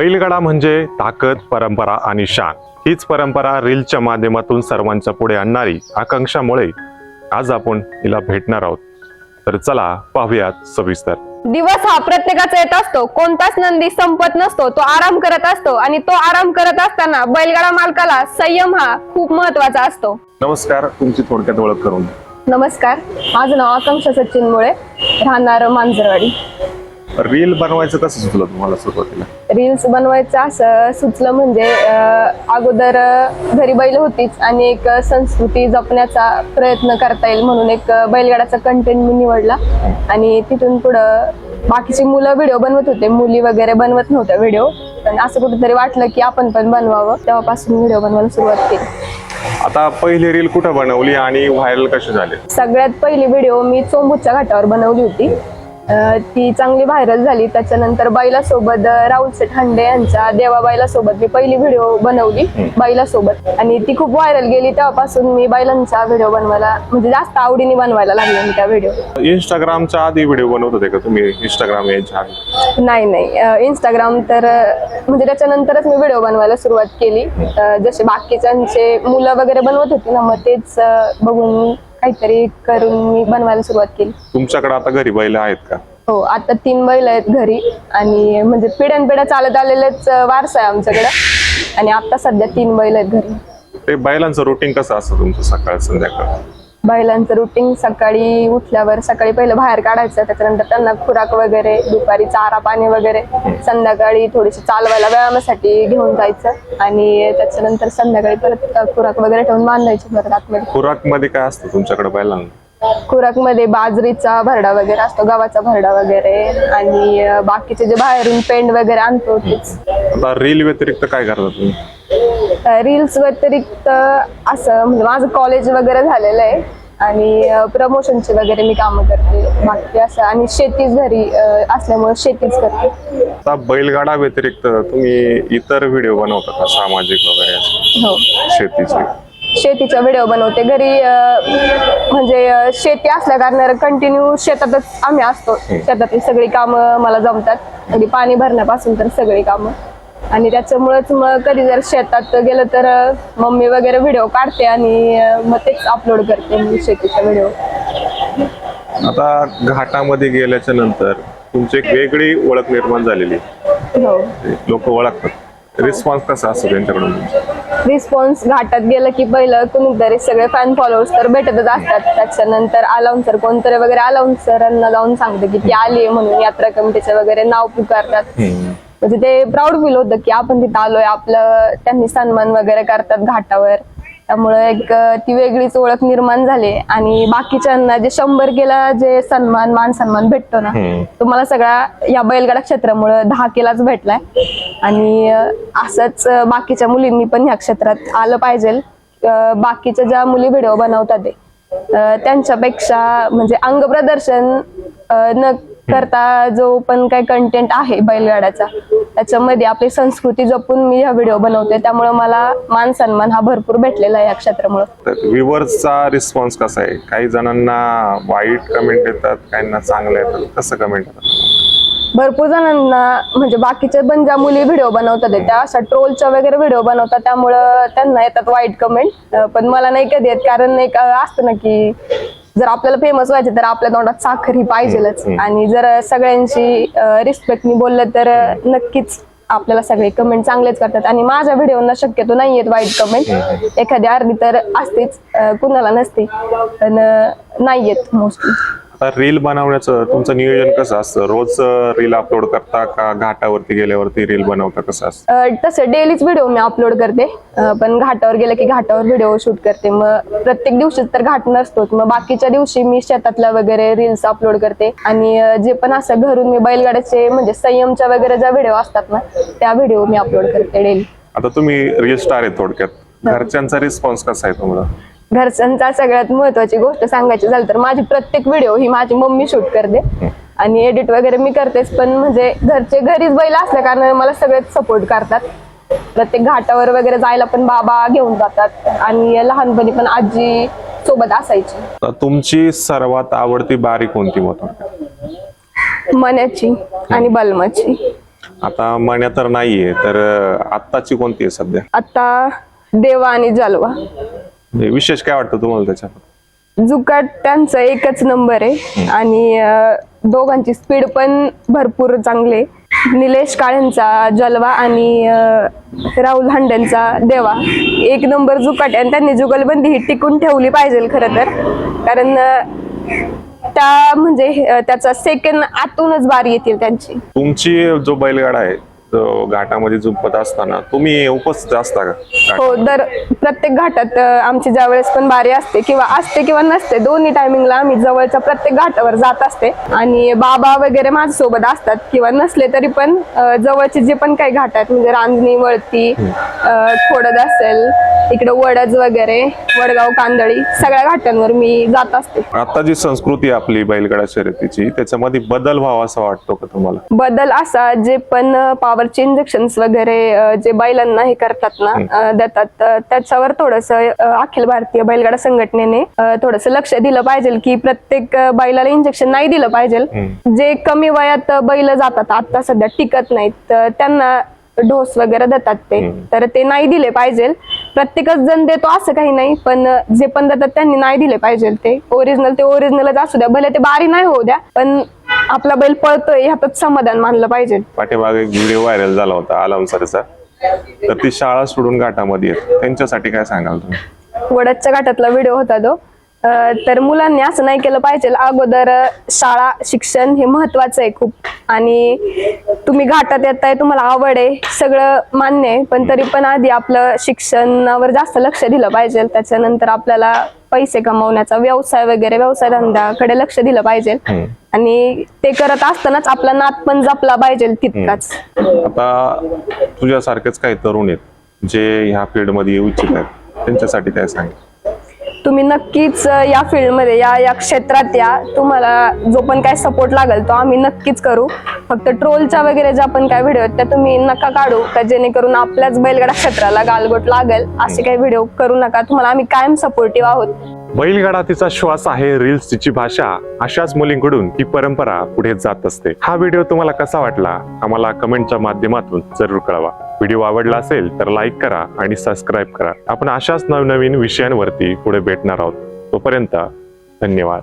बैलगाडा म्हणजे ताकद परंपरा आणि शान. हीच परंपरा रीलच्या माध्यमातून सर्वांच्या पुढे आणणारी आकांक्षामुळे आज आपण हिला भेटणार आहोत. तर चला पाहूयात सविस्तर. दिवस हा प्रत्येकाचा येत असतो. कोणताच नंदी संपत नसतो. तो आराम करत असतो आणि तो आराम करत असताना बैलगाडा मालकाला संयम हा खूप महत्त्वाचा असतो. नमस्कार तुमची थोडक्यात ओळख करून. नमस्कार. माझं नाव आकांक्षा सचिन मुळे राहणार मांजरवाडी. रील बनवायचं कसं सुचलं तुम्हाला सुरुवातीला? रील्स बनवायचं असं सुचलं म्हणजे अं, अगोदर अं, घरी बैल होतीच आणि एक अं, संस्कृती जपण्याचा प्रयत्न करता येईल म्हणून एक अं, बैलगाडाचा कंटेंट मी निवडला. आणि तिथून पुढं बाकीची मुलं व्हिडिओ बनवत होते. मुली वगैरे बनवत नव्हत्या व्हिडिओ पण असं कुठेतरी वाटलं की आपण पण बनवावं. तेव्हापासून व्हिडिओ बनवायला सुरुवात केली. आता पहिली रील कुठं बनवली आणि व्हायरल कशी झाले? सगळ्यात पहिली व्हिडिओ मी चोंबूच्या घाटावर बनवली होती. ती चांगली व्हायरल झाली. त्याच्यानंतर बैलासोबत राहुल सेठ हांडे यांच्या देवाबाईला सोबत मी पहिली व्हिडिओ बनवली बैलासोबत आणि ती खूप व्हायरल गेली. तेव्हापासून मी बैलांचा व्हिडिओ बनवायला म्हणजे जास्त आवडीने बनवायला लागले मी त्या व्हिडिओ इंस्टाग्रामच्या आधी व्हिडिओ बनवत होते का तुम्ही? इंस्टाग्राम नाही नाही. इंस्टाग्राम तर म्हणजे त्याच्यानंतरच मी व्हिडिओ बनवायला सुरुवात केली. जसे बाकीच्यांचे मुलं वगैरे बनवत होती ना मग तेच बघून काहीतरी करून मी बनवायला सुरुवात केली. तुमच्याकडे आता घरी बैल आहेत का? हो आता तीन बैल आहेत घरी. आणि म्हणजे पिढ्यानपिढ्या चालत आलेलेच वारसा आहे आमच्याकडं. आणि आता सध्या तीन बैल आहेत घरी. ते बैलांचं रुटीन कसं असतं तुमचं सकाळ संध्याकाळ? बैलांचं रुटीन सकाळी उठल्यावर सकाळी पहिलं बाहेर काढायचं त्याच्यानंतर त्यांना खुराक वगैरे दुपारी चारा पाणी वगैरे संध्याकाळी थोडीशी चालवायला व्यायामासाठी घेऊन जायचं आणि त्याच्यानंतर संध्याकाळी परत खुराक वगैरे ठेवून बांधायची परत आतमध्ये. खुराकमध्ये काय असतं तुमच्याकडे बैलांना? खुराकमध्ये बाजरीचा भरडा वगैरे असतो गव्हाचा भरडा वगैरे आणि बाकीचे जे बाहेरून पेंड वगैरे आणतो तेच. आता रील व्यतिरिक्त काय करता तुम्ही? रील्स व्यतिरिक्त असं म्हणजे माझं कॉलेज वगैरे झालेलं आहे आणि प्रमोशनचे वगैरे मी कामं करते. बाकी असं आणि शेतीच घरी असल्यामुळे शेतीच करते. आता बैलगाडा व्यतिरिक्त तुम्ही इतर व्हिडिओ बनवता का? सामाजिक वगैरे? हो. शेतीचे. शेतीचा व्हिडिओ बनवते. घरी म्हणजे शेती असल्या कारणानं कंटिन्यू शेतातच आम्ही असतो. शेतातली सगळी कामं मला जमतात. कधी पाणी भरण्यापासून तर सगळी कामं. आणि त्याच्यामुळेच मग कधी जर शेतात गेलं तर मम्मी वगैरे व्हिडिओ काढते आणि मग तेच अपलोड करते मी शेतीचा व्हिडिओ आता घाटामध्ये गेल्याच्यानंतर तुमची एक वेगळी ओळख निर्माण झालेली हो. लोक ओळखतात. रिस्पॉन्स कसा असतो त्यांच्याकडून? रिस्पॉन्स घाटात गेलं की पहिलं कुणीतरी सगळे फॅन फॉलोअर्स तर भेटतच असतात. त्याच्यानंतर अलाउन्सर कोणतरी वगैरे अलाउन्सरांना जाऊन सांगते की ती आली आहे म्हणून यात्रा कमिटीचं वगैरे नाव पुकारतात. म्हणजे ते प्राऊड फील होतं की आपण तिथं आलोय. आपलं त्यांनी सन्मान वगैरे करतात घाटावर. त्यामुळे एक ती वेगळीच ओळख निर्माण झाली आणि बाकीच्यांना जे शंभर केला जे सन्मान मान सन्मान भेटतो ना. तो मला सगळा या बैलगाडा क्षेत्रामुळे दहा केलाच भेटलाय आणि असंच बाकीच्या मुलींनी पण ह्या क्षेत्रात आलं पाहिजे बाकीच्या ज्या मुली व्हिडिओ बनवतात ते, त्यांच्यापेक्षा म्हणजे अंग प्रदर्शन न करता जो पण काही कंटेंट आहे बैलगाड्याचा त्याच्यामध्ये आपली संस्कृती जपून मी हा व्हिडिओ बनवते. त्यामुळे मला मान सन्मान हा भरपूर भेटलेला आहे या क्षेत्रामुळे. तर व्ह्युअर्सचा रिस्पॉन्स कसा आहे? काही जणांना वाईट कमेंट येतात काहींना चांगले येतात कसं कमेंट येतात भरपूर जणांना म्हणजे बाकीचे पण ज्या मुली व्हिडिओ बनवतात त्या अशा ट्रोलच्या वगैरे व्हिडिओ बनवतात त्यामुळं त्यांना येतात वाईट कमेंट पण मला नाही कधी येत कारण एक असतं ना की जर आपल्याला फेमस व्हायचे तर आपल्या तोंडात साखर ही पाहिजेलच. आणि जर सगळ्यांशी रिस्पेक्टनी बोललं तर नक्कीच आपल्याला सगळे कमेंट चांगलेच करतात. आणि माझ्या व्हिडिओना शक्यतो नाही येत वाईट कमेंट एखादी अर्धी तर असतेच. कुणाला नसते. पण नाही येत मोस्टली आता रील बनवण्याचं तुमचं नियोजन कसं असतं? रोज रील अपलोड करता का घाटावरती गेल्यावरती रील बनवता कसं असतं? अ, तसं डेलीच व्हिडिओ मी अपलोड करते. अ, पण घाटावर गेलं की घाटावर व्हिडिओ शूट करते. मग प्रत्येक दिवशी तर घाट नसतोच. मग बाकीच्या दिवशी मी शेतातल्या वगैरे रील्स अपलोड करते. आणि अ, जे पण असं घरून मी बैलगाड्याचे म्हणजे संयमच्या वगैरे ज्या व्हिडिओ असतात ना त्या व्हिडिओ मी अपलोड करते डेली आता तुम्ही रील स्टार आहे थोडक्यात. घरच्यांचा रिस्पॉन्स कसा आहे तुम्हाला? घरच्यांचा सगळ्यात महत्वाची गोष्ट सांगायची झाली तर माझी प्रत्येक व्हिडिओ ही माझी मम्मी शूट करते. आणि एडिट वगैरे मी करतेच पण म्हणजे घरचे घरीच बैल असल्या कारण मला सगळेच सपोर्ट करतात. प्रत्येक घाटावर वगैरे जायला पण बाबा घेऊन जातात आणि लहानपणी पण आजी सोबत असायची. तुमची सर्वात आवडती बारी कोणती थोडक्यात मण्याची आणि बलमाची. आता मण्या तर नाहीये तर आत्ताची कोणती आहे सध्या? आता देवा आणि जालवा. विशेष काय वाटतं तुम्हाला त्याच्यात? जुकाट त्यांचा एकच नंबर आहे आणि अं, दोघांची स्पीड पण भरपूर चांगली आहे. निलेश काळेंचा जलवा आणि अं, राहुल हांडेंचा देवा. एक नंबर जुकाट आहे आणि त्यांनी जुगलबंदी ही टिकून ठेवली पाहिजे खरं तर. कारण अं, त्या म्हणजे अं, त्याचा सेकंड आतूनच बारी येतील त्यांची. तुमची जो बैलगाडा आहे घाटामध्ये झुंपत असताना तुम्ही उपस्थित असता का? हो दर प्रत्येक घाटात आमची ज्या वेळेस पण बारी असते किंवा असते किंवा नसते दोन्ही टायमिंगला आम्ही जवळच्या प्रत्येक घाटावर जात असते आणि बाबा वगैरे माझ्यासोबत असतात किंवा नसले तरी पण जवळचे जे पण काही घाट आहेत म्हणजे रांजणी वळती खोडद असेल इकडे वडज वगैरे वडगाव कांदळी सगळ्या घाटांवर मी जात असते. आता जी संस्कृती आहे आपली बैलगाडा शर्यतीची त्याच्यामध्ये बदल व्हावा असं वाटतो का तुम्हाला? बदल असा जे पण पॉवरचे इंजेक्शन वगैरे जे बैलांना हे करतात ना देतात त्याच्यावर थोडस अखिल भारतीय बैलगाडा संघटनेने थोडस लक्ष दिलं पाहिजे की प्रत्येक बैलाला इंजेक्शन नाही दिलं पाहिजे जे कमी वयात बैल जातात आता सध्या टिकत नाहीत त्यांना ढोस वगैरे देतात ते. तर ते नाही दिले पाहिजे प्रत्येकच जण देतो असं काही नाही पण जे पण देतात त्यांनी नाही दिले पाहिजे ते. ओरिजिनल ते ओरिजिनलच असू द्या भले ते बारी नाही होऊ द्या पण आपला बैल पळतोय ह्यातच समाधान मानलं पाहिजे. पाठीमागे एक व्हिडिओ व्हायरल झाला होता आलम सरचा. तर ती शाळा सोडून घाटामध्ये आहेत त्यांच्यासाठी काय सांगाल तुम्ही? वडदच्या घाटातला व्हिडिओ होता तो. तर मुलांनी असं नाही केलं पाहिजे. अगोदर शाळा शिक्षण हे महत्वाचं आहे खूप. आणि तुम्ही घाटात येताय तुम्हाला आवड आहे सगळं मान्य आहे. पण तरी पण आधी आपलं शिक्षणावर जास्त लक्ष दिलं पाहिजे. त्याच्यानंतर आपल्याला पैसे कमवण्याचा व्यवसाय वगैरे व्यवसाय धंद्याकडे लक्ष दिलं पाहिजे. आणि ते करत असतानाच आपला नात पण जपला पाहिजे तितकाच. आता तुझ्यासारखेच काही तरुण आहेत जे ह्या फील्डमध्ये येऊ इच्छित आहेत. त्यांच्यासाठी काय सांग? तुम्ही नक्कीच या फील्डमध्ये या या क्षेत्रात या. तुम्हाला जो पण काय सपोर्ट लागेल तो आम्ही नक्कीच करू. फक्त ट्रोलच्या वगैरे ज्या पण काय व्हिडिओ आहेत त्या तुम्ही नका काढू का जेणेकरून आपल्याच बैलगाडा क्षेत्राला गालगोट लागेल असे काही व्हिडिओ करू नका. तुम्हाला आम्ही कायम सपोर्टिव्ह आहोत. बैलगाडा तिचा श्वास आहे रील्स तिची भाषा. अशाच मुलींकडून ही परंपरा पुढे जात असते. हा व्हिडिओ तुम्हाला कसा वाटला? आम्हाला कमेंटच्या माध्यमातून जरूर कळवा. व्हिडिओ आवडला असेल तर लाईक करा आणि सबस्क्राईब करा. आपण अशाच नवनवीन विषयांवरती पुढे भेटणार आहोत. तोपर्यंत धन्यवाद.